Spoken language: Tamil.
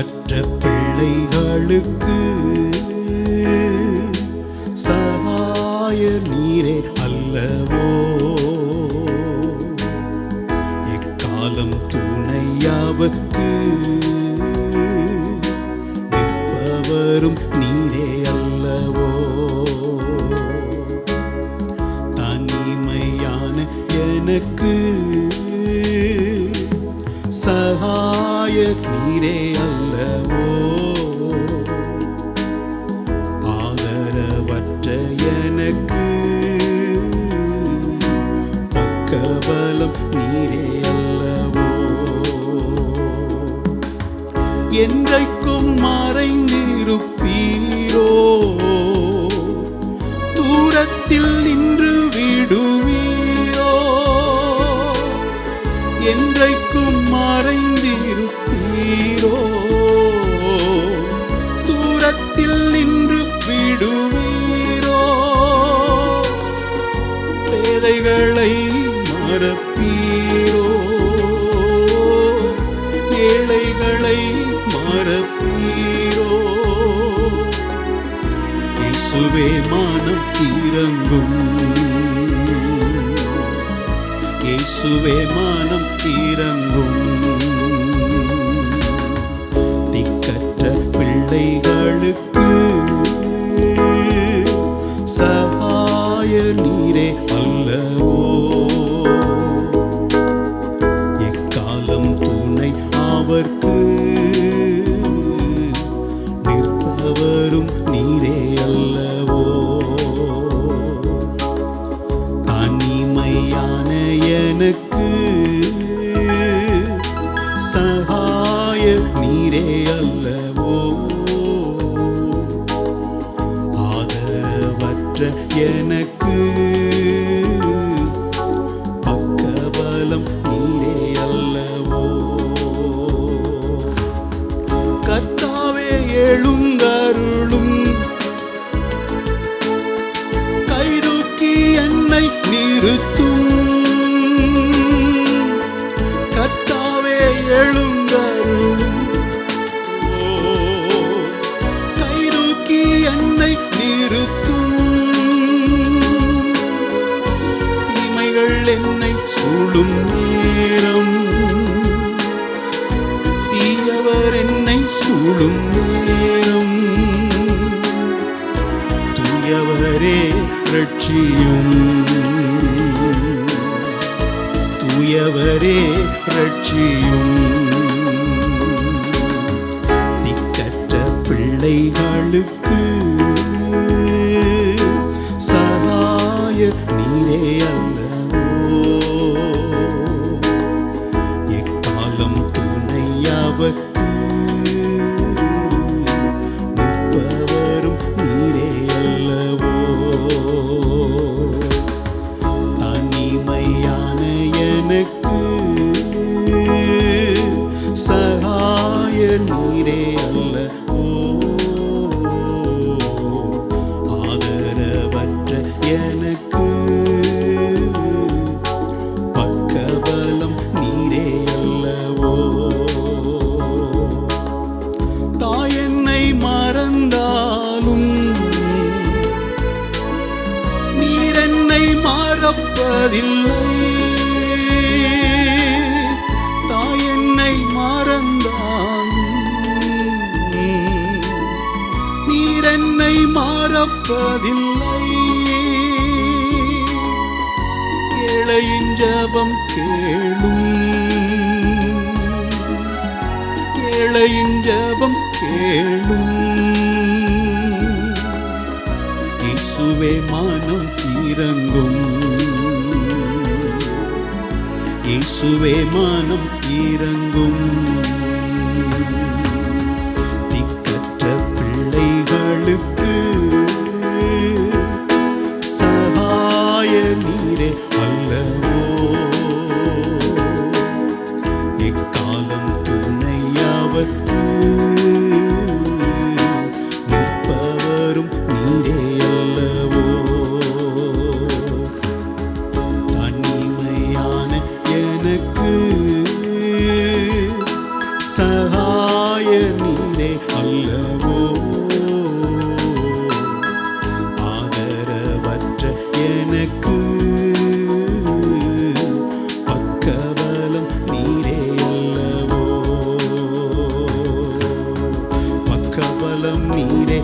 கற்ற பிள்ளைகளுக்கு சகாய நீரே அல்லவோ? எக்காலம் துணையாவுக்கு நிற்பவரும் நீரே அல்லவோ? தனிமையான எனக்கு சகாய நீரே அல்லவோ? ஆதரவற்ற எனக்கு பக்கபலம் நீரே அல்லவோ? என்றைக்கும் மறைந்திருப்பீரோ? தூரத்தில் நின்று விடுவீரோ? என்றைக்கும் மறைந்திருப்பீரோ தூரத்தில் நின்று விடுவீரோ? பேதைகளை மறப்பீரோ? ஏழைகளை மறப்பீரோ? இசுவே மானம் தீரங்கும் இயேசுவே மானம் தீரங்கும் பிள்ளைகளுக்கு சகாய நீரே அல்லவோ? எக்காலம் துணை அவர்க்கு நிற்பவரும் நீரே அல்லவோ? தனிமையான எனக்கு. சகாய நீரே அல்லவோ? எனக்கு. பக்கபலம் நீரே அல்லவோ? கர்த்தாவே எழுந்தருளும். கைதூக்கி என்னை நிறுத்தும். கர்த்தாவே எழுந்தருளும். கைதூக்கி என்னை நிறுத்தும். என்னை நேரம். தீயவர் என்னை சூழும் நேரம். தூயவரே ரட்சியும் தூயவரே ரட்சியும் திக்கற்ற பிள்ளைகளுக்கு சகாய நீரே அல்ல. நீரே அல்லவோ ஆதரவற்ற எனக்கு பக்கபலம் நீரே அல்லவோ? தாய் மறந்தாலும் நீர் மறப்பதில்லை. இழப்பதில்லை ஏழையின் ஜபம் கேளும். ஏழையின் ஜபம் கேளும். இசுவே மனம் இறங்கும். இசுவே மனம் இறங்கும். அல்லவோ எக்காலம் துணையாவற்கு நிற்பவரும் நீரே அல்லவோ? தனிமையான எனக்கு சகாய நீரே அல்லவோ? நீரே